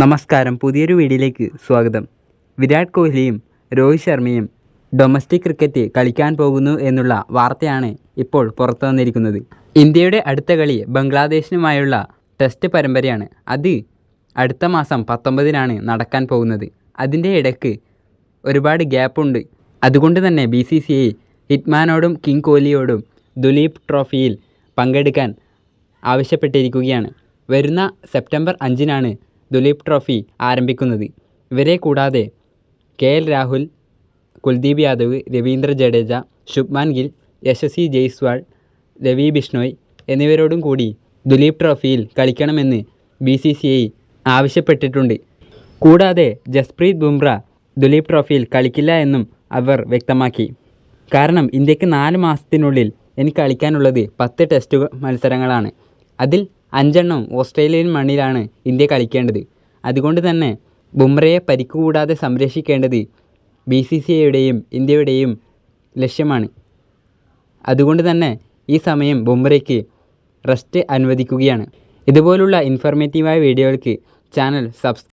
നമസ്കാരം. പുതിയൊരു വീഡിയോയിലേക്ക് സ്വാഗതം. വിരാട് കോഹ്ലിയും രോഹിത് ശർമ്മയും ഡൊമസ്റ്റിക് ക്രിക്കറ്റ് കളിക്കാൻ പോകുന്നു എന്നുള്ള വാർത്തയാണ് ഇപ്പോൾ പുറത്തു വന്നിരിക്കുന്നത്. ഇന്ത്യയുടെ അടുത്ത കളി ബംഗ്ലാദേശിനുമായുള്ള ടെസ്റ്റ് പരമ്പരയാണ്. അത് അടുത്ത മാസം പത്തൊമ്പതിനാണ് നടക്കാൻ പോകുന്നത്. അതിന്റെ ഇടയ്ക്ക് ഒരുപാട് ഗ്യാപ്പുണ്ട് അതുകൊണ്ട് തന്നെ ബി സി സി ഐ ഹിറ്റ്മാനോടും കിങ് കോഹ്ലിയോടും ദുലീപ് ട്രോഫിയിൽ പങ്കെടുക്കാൻ ആവശ്യപ്പെട്ടിരിക്കുകയാണ്. വരുന്ന സെപ്റ്റംബർ അഞ്ചിനാണ് ദുലീപ് ട്രോഫി ആരംഭിക്കുന്നത്. ഇവരെ കൂടാതെ കെ എൽ രാഹുൽ കുൽദീപ് യാദവ് രവീന്ദ്ര ജഡേജ ശുഭ്മാൻ ഗിൽ യശസ്വി ജയ്സ്വാൾ രവി ബിഷ്ണോയ് എന്നിവരോടും കൂടി ദുലീപ് ട്രോഫിയിൽ കളിക്കണമെന്ന് ബി സി സി ഐ ആവശ്യപ്പെട്ടിട്ടുണ്ട്. കൂടാതെ ജസ്പ്രീത് ബുംറ ദുലീപ് ട്രോഫിയിൽ കളിക്കില്ല എന്നും അവർ വ്യക്തമാക്കി. കാരണം ഇന്ത്യയ്ക്ക് നാല് മാസത്തിനുള്ളിൽ എനിക്ക് കളിക്കാനുള്ളത് പത്ത് ടെസ്റ്റ് മത്സരങ്ങളാണ്. അതിൽ അഞ്ചെണ്ണം ഓസ്ട്രേലിയൻ മണ്ണിലാണ് ഇന്ത്യ കളിക്കേണ്ടത്. അതുകൊണ്ട് തന്നെ ബുംറയെ പരിക്ക് കൂടാതെ സംരക്ഷിക്കേണ്ടത് ബി സി സി ഐയുടെയും ഇന്ത്യയുടെയും ലക്ഷ്യമാണ്. അതുകൊണ്ട് തന്നെ ഈ സമയം ബുംറയ്ക്ക് റെസ്റ്റ് അനുവദിക്കുകയാണ്. ഇതുപോലുള്ള ഇൻഫർമേറ്റീവായ വീഡിയോകൾക്ക് ചാനൽ സബ്സ്